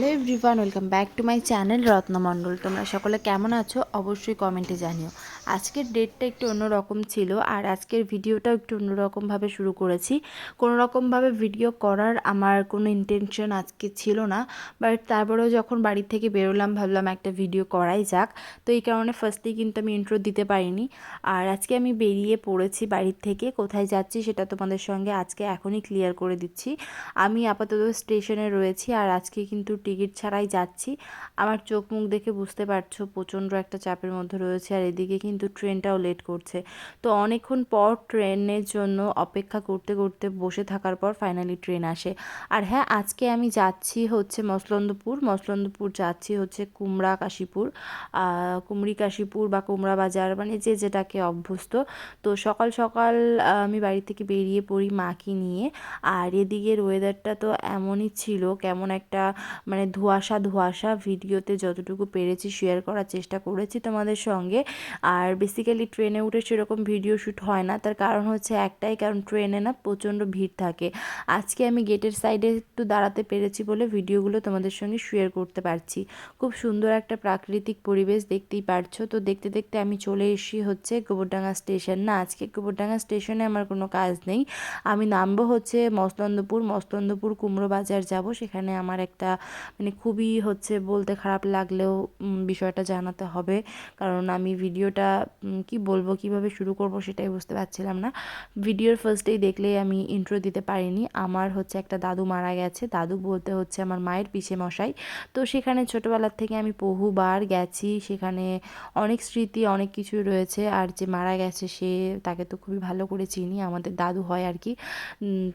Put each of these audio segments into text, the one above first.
Hello everyone, welcome back to my channel Ratna Mondal. তোমরা সকলে কেমন আছো? অবশ্যই কমেন্টে জানিও। আজকের ডেটটা একটু অন্যরকম ছিল আর আজকের ভিডিওটাও একটু অন্যরকমভাবে শুরু করেছি। কোনো রকমভাবে ভিডিও করার আমার কোনো ইন্টেনশন আজকে ছিল না। বাট তারপরেও যখন বাড়ি থেকে বেরোলাম, ভাবলাম একটা ভিডিও করাই যাক। তো এই কারণে ফার্স্টেই কিন্তু আমি ইন্ট্রো দিতে পারিনি। আর আজকে আমি বেরিয়ে পড়েছি বাড়ির থেকে, কোথায় যাচ্ছি সেটা তোমাদের সঙ্গে আজকে এখনই ক্লিয়ার করে দিচ্ছি। আমি আপাতত স্টেশনে রয়েছি আর আজকে কিন্তু টিকিট ছাড়াই যাচ্ছি। আমার চোখ মুখ দেখে বুঝতে পারছ, প্রচণ্ড একটা চাপের মধ্যে রয়েছে আর এদিকে কিন্তু ট্রেনটাও লেট করছে। তো অনেকক্ষণ পর ট্রেনের জন্য অপেক্ষা করতে করতে বসে থাকার পর ফাইনালি ট্রেন আসে। আর হ্যাঁ আজকে আমি যাচ্ছি হচ্ছে মসলন্দপুর। মসলন্দপুর যাচ্ছি হচ্ছে কুমড়া কাশীপুর কুমড়ি কাশীপুর বা কুমড়া বাজার মানে যে যেটাকে অভ্যস্ত। তো সকাল সকাল আমি বাড়ি থেকে বেরিয়ে পড়ি মাকে নিয়ে। আর এদিকের ওয়েদারটা তো এমনই ছিল, কেমন একটা মানে ধোঁয়াশা ধোঁয়াশা। ভিডিওতে যতটুকু পেরেছি শেয়ার করার চেষ্টা করেছি তোমাদের সঙ্গে। আর বেসিক্যালি ট্রেনে উঠে সেরকম ভিডিও শ্যুট হয় না। তার কারণ হচ্ছে একটাই, কারণ ট্রেনে না প্রচণ্ড ভিড় থাকে। আজকে আমি গেটের সাইডে একটু দাঁড়াতে পেরেছি বলে ভিডিওগুলো তোমাদের সঙ্গে শেয়ার করতে পারছি। খুব সুন্দর একটা প্রাকৃতিক পরিবেশ দেখতেই পারছ। তো দেখতে দেখতে আমি চলে এসি হচ্ছে গোবরডাঙ্গা স্টেশন না, আজকে গোবরডাঙ্গা স্টেশনে আমার কোনো কাজ নেই। আমি নামবো হচ্ছে মস্তন্দপুর মস্তন্দপুর কুমড়ো বাজার যাব। সেখানে আমার একটা মানে খুবই হচ্ছে বলতে খারাপ লাগলেও বিষয়টা জানাতে হবে। কারণ আমি ভিডিওটা কি বলব, কীভাবে শুরু করব সেটাই বুঝতে পারছিলাম না। ভিডিওর ফার্স্টেই দেখলেই আমি ইন্ট্রো দিতে পারিনি। আমার হচ্ছে একটা দাদু মারা গেছে। দাদু বলতে হচ্ছে আমার মায়ের পিছে মশাই। তো সেখানে ছোটোবেলার থেকে আমি বহুবার গেছি। সেখানে অনেক স্মৃতি, অনেক কিছু রয়েছে। আর যে মারা গেছে সে, তাকে তো খুবই ভালো করে চিনি। আমাদের দাদু হয় আর কি।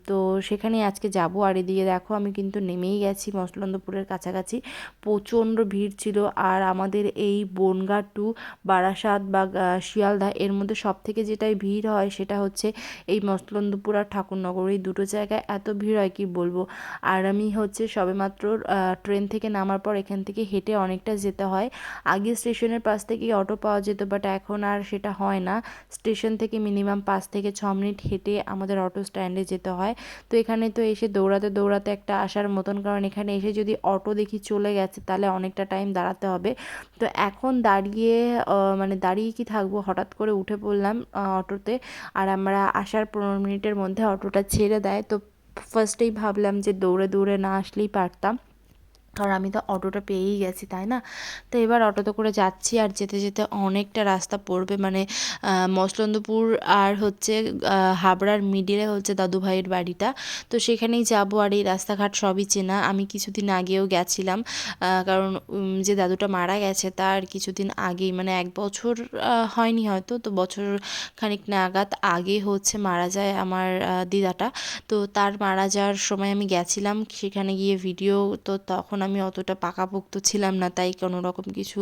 তো সেখানে আজকে যাব। আর এদিকে দেখো, আমি কিন্তু নেমেই গেছি মসলন্দপুরের কাছাকাছি। প্রচণ্ড ভিড় ছিল। আর আমাদের এই বনগা টু বারাসাত বা শিয়ালদা, এর মধ্যে সব থেকে যেটাই ভিড় হয় সেটা হচ্ছে এই মসলন্দপুর আর ঠাকুরনগর। এই দুটো জায়গায় এত ভিড় হয়, কি বলব? আর আমি হচ্ছে সবেমাত্র ট্রেন থেকে নামার পর এখান থেকে হেঁটে অনেকটা যেতে হয়। আগে স্টেশনের পাশ থেকেই অটো পাওয়া যেত বাট এখন আর সেটা হয় না। স্টেশন থেকে মিনিমাম পাঁচ থেকে ছ মিনিট হেঁটে আমাদের অটো স্ট্যান্ডে যেতে হয়। তো এখানে তো এসে দৌড়াতে দৌড়াতে একটা আসার মতন, কারণ এখানে এসে যদি অটো দেখি চলে গেছে, তাহলে অনেকটা টাইম দাঁড়াতে হবে। তো এখন দাঁড়িয়ে মানে দাঁড়িয়ে কি থাকব? হঠাৎ করে উঠে পড়লাম অটোতে। আর আমরা আসার পনেরো মিনিটের মধ্যে অটোটা ছেড়ে দেয়। তো ফার্স্টেই ভাবলাম যে দৌড়ে দৌড়ে না আসলেই পারতাম। কারণ আমি তো অটোটা পেয়েই গেছি, তাই না? তো এবার অটোতে করে যাচ্ছি আর যেতে যেতে অনেকটা রাস্তা পড়বে। মানে মসলন্দপুর আর হচ্ছে হাবড়ার মিডিলে হচ্ছে দাদু ভাইয়ের বাড়িটা। তো সেখানেই যাব আর এই রাস্তাঘাট সবই চেনা। আমি কিছুদিন আগেও গেছিলাম কারণ যে দাদুটা মারা গেছে তার কিছুদিন আগেই মানে এক বছর হয়নি হয়তো, তো বছর খানিক নাগাদ আগে হচ্ছে মারা যায় আমার দিদাটা। তো তার মারা যাওয়ার সময় আমি গেছিলাম, সেখানে গিয়ে ভিডিও তো তখন আমি অতটা পাকাপোক্ত ছিলাম না, তাই কোনো রকম কিছু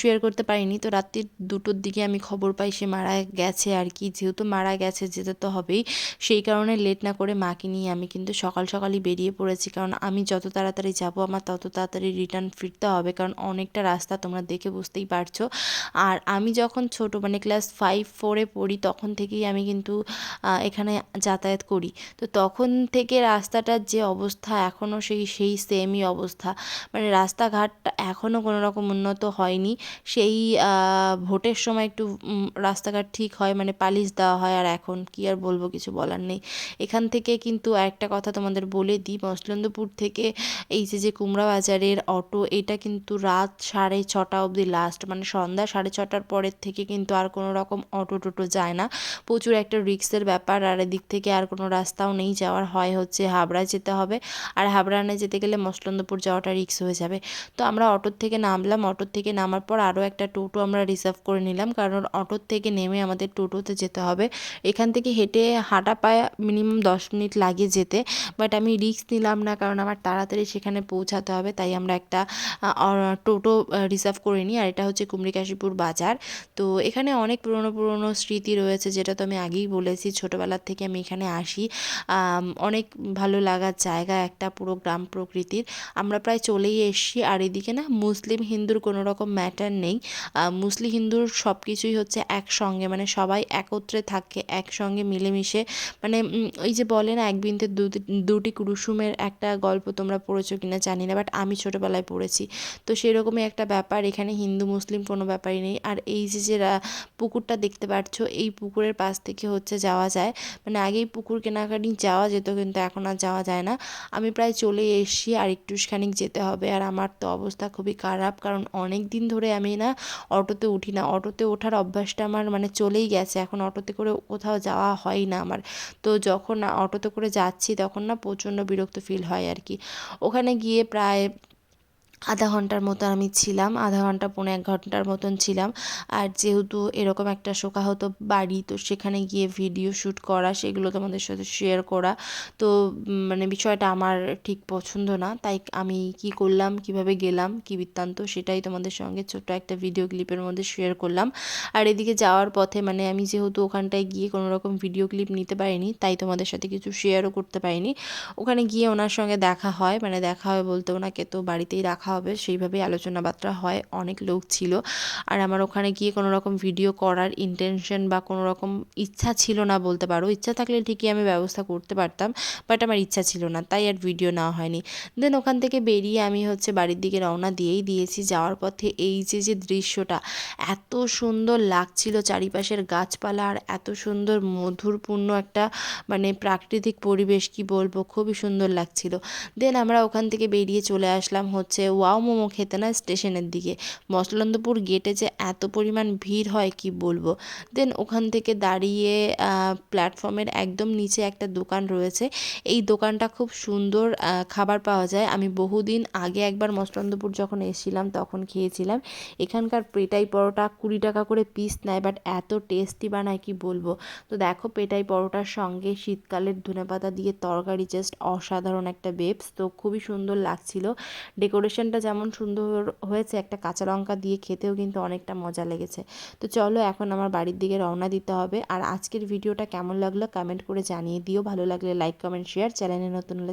শেয়ার করতে পারিনি। তো রাত্রির দুটোর দিকে আমি খবর পাই সে মারা গেছে আর কি। যেহেতু মারা গেছে, যেতে তো হবেই। সেই কারণে লেট না করে মাকে নিয়ে আমি কিন্তু সকাল সকালই বেরিয়ে পড়েছি। কারণ আমি যত তাড়াতাড়ি যাব, আমার তত তাড়াতাড়ি রিটার্ন ফিরতে হবে। কারণ অনেকটা রাস্তা তোমরা দেখে বুঝতেই পারছ। আর আমি যখন ছোট মানে ক্লাস ফাইভ ফোরে পড়ি, তখন থেকেই আমি কিন্তু এখানে যাতায়াত করি। তো তখন থেকে রাস্তাটার যে অবস্থা এখনও সেই সেই সেমই অবস্থা। কথা। মানে রাস্তাঘাটটা এখনও কোনো রকম উন্নত হয়নি। সেই ভোটের সময় একটু রাস্তাঘাট ঠিক হয় মানে পালিশ দেওয়া হয়, আর এখন কি আর বলব কিছু বলার নেই। এখান থেকে কিন্তু একটা কথা তোমাদের বলে দিই, মসলন্দপুর থেকে এই যে যে কুমড়া বাজারের অটো, এটা কিন্তু রাত সাড়ে ছটা অবধি লাস্ট মানে সন্ধ্যা সাড়ে ছটার পরের থেকে কিন্তু আর কোনো রকম অটো টোটো যায় না। প্রচুর একটা রিক্সের ব্যাপার, আর এদিক থেকে আর কোনো রাস্তাও নেই, যাওয়ার হয় হচ্ছে হাবড়া যেতে হবে। আর হাবড়ানে যেতে গেলে মসলন্দপুর যাওয়াটা রিক্স হয়ে যাবে। তো আমরা অটোর থেকে নামলাম। অটোর থেকে নামার পর আরও একটা টোটো আমরা রিজার্ভ করে নিলাম। কারণ অটোর থেকে নেমে আমাদের টোটোতে যেতে হবে। এখান থেকে হেঁটে হাঁটা পায়ে মিনিমাম দশ মিনিট লাগে যেতে। বাট আমি রিক্স নিলাম না কারণ আমার তাড়াতাড়ি সেখানে পৌঁছাতে হবে। তাই আমরা একটা টোটো রিজার্ভ করে নিই। আর এটা হচ্ছে কুমড়িকাশীপুর বাজার। তো এখানে অনেক পুরনো পুরনো স্মৃতি রয়েছে, যেটা তো আমি আগেই বলেছি। ছোটোবেলার থেকে আমি এখানে আসি। অনেক ভালো লাগার জায়গা একটা পুরো গ্রাম প্রকৃতির। আমরা প্রায় চলেই এসেছি। আর এদিকে না মুসলিম হিন্দুর কোনো রকম ম্যাটার নেই। মুসলিম হিন্দুর সব কিছুই হচ্ছে একসঙ্গে। মানে সবাই একত্রে থাকে, একসঙ্গে মিলেমিশে। মানে ওই যে বলে না এক দুটি কুরুসুমের একটা গল্প তোমরা পড়েছো কিনা জানি না বাট আমি ছোটোবেলায় পড়েছি। তো সেরকমই একটা ব্যাপার। এখানে হিন্দু, মুসলিম কোনো ব্যাপারই নেই। আর এই যে যে পুকুরটা দেখতে পাচ্ছ এই পুকুরের পাশ থেকে হচ্ছে যাওয়া যায়। মানে আগেই পুকুর কেনাকাটি যাওয়া যেত, কিন্তু এখন আর যাওয়া যায় না। আমি প্রায় চলে এসেছি। আর একটুখানি যেতে হবে। আর আমার তো অবস্থা খুবই খারাপ, কারণ অনেক দিন ধরে আমি না অটোতে উঠি না। অটোতে ওঠার অভ্যাসটা আমার মানে চলেই গেছে। এখন অটোতে করে কোথাও যাওয়া হয় না আমার। তো যখন অটোতে করে যাচ্ছি, তখন না প্রচণ্ড বিরক্ত ফিল হয় আর কি। ওখানে গিয়ে প্রায় আধা ঘণ্টার মতো আমি ছিলাম, আধা ঘণ্টা পৌনে এক ঘণ্টার মতন ছিলাম। আর যেহেতু এরকম একটা শোকাহত বাড়ি, তো সেখানে গিয়ে ভিডিও শ্যুট করা, সেগুলো তোমাদের সাথে শেয়ার করা, তো মানে বিষয়টা আমার ঠিক পছন্দ না। তাই আমি কি করলাম, কীভাবে গেলাম, কি বৃত্তান্ত, সেটাই তোমাদের সঙ্গে ছোট্ট একটা ভিডিও ক্লিপের মধ্যে শেয়ার করলাম। আর এদিকে যাওয়ার পথে মানে আমি যেহেতু ওখানটায় গিয়ে কোনো রকম ভিডিও ক্লিপ নিতে পারিনি, তাই তোমাদের সাথে কিছু শেয়ারও করতে পারিনি। ওখানে গিয়ে ওনার সঙ্গে দেখা হয় মানে দেখা হয় বলতে ওনাকে তো বাড়িতেই রাখা হবে, সেইভাবেই আলোচনা বার্তা হয়। অনেক লোক ছিল। আর আমার ওখানে গিয়ে কোনো রকম ভিডিও করার ইন্টেনশন বা কোনো রকম ইচ্ছা ছিল না বলতে পারো। ইচ্ছা থাকলে ঠিকই আমি ব্যবস্থা করতে পারতাম বাট আমার ইচ্ছা ছিল না, তাই আর ভিডিও নেওয়া হয়নি। দেন ওখান থেকে বেরিয়ে আমি হচ্ছে বাড়ির দিকে রওনা দিয়েই দিয়েছি। যাওয়ার পথে এই যে যে দৃশ্যটা, এত সুন্দর লাগছিল চারিপাশের গাছপালা আর এত সুন্দর মধুরপূর্ণ একটা মানে প্রাকৃতিক পরিবেশ কি বলব, খুবই সুন্দর লাগছিল। দেন আমরা ওখান থেকে বেরিয়ে চলে আসলাম হচ্ছে ওয়াও মোমো খেতে না স্টেশনের দিকে। মসলন্দপুর গেটে যে এত পরিমাণ ভিড় হয়, কি বলব? দেন ওখান থেকে দাঁড়িয়ে প্ল্যাটফর্মের একদম নিচে একটা দোকান রয়েছে। এই দোকানটা খুব সুন্দর খাবার পাওয়া যায়। আমি বহুদিন আগে একবার মসলন্দপুর যখন এসেছিলাম, তখন খেয়েছিলাম। এখানকার পেটাই পরোটা কুড়ি টাকা করে পিস নেয় বাট এত টেস্টি বানায়, কি বলব? তো দেখো পেটাই পরোটার সঙ্গে শীতকালের ধনেপাতা দিয়ে তরকারি জাস্ট অসাধারণ একটা বেবস তো খুবই সুন্দর লাগছিল। ডেকোরেশনটা যেমন সুন্দর হয়েছে, একটা কাঁচা লঙ্কা দিয়ে খেতেও কিন্তু অনেকটা মজা লেগেছে। তো চলো এখন আমার বাড়ির দিকে রওনা দিতে হবে। আর আজকের ভিডিওটা কেমন লাগল কমেন্ট করে জানিয়ে দিও। ভালো লাগলে লাইক কমেন্ট শেয়ার চ্যানেলে নতুন হলে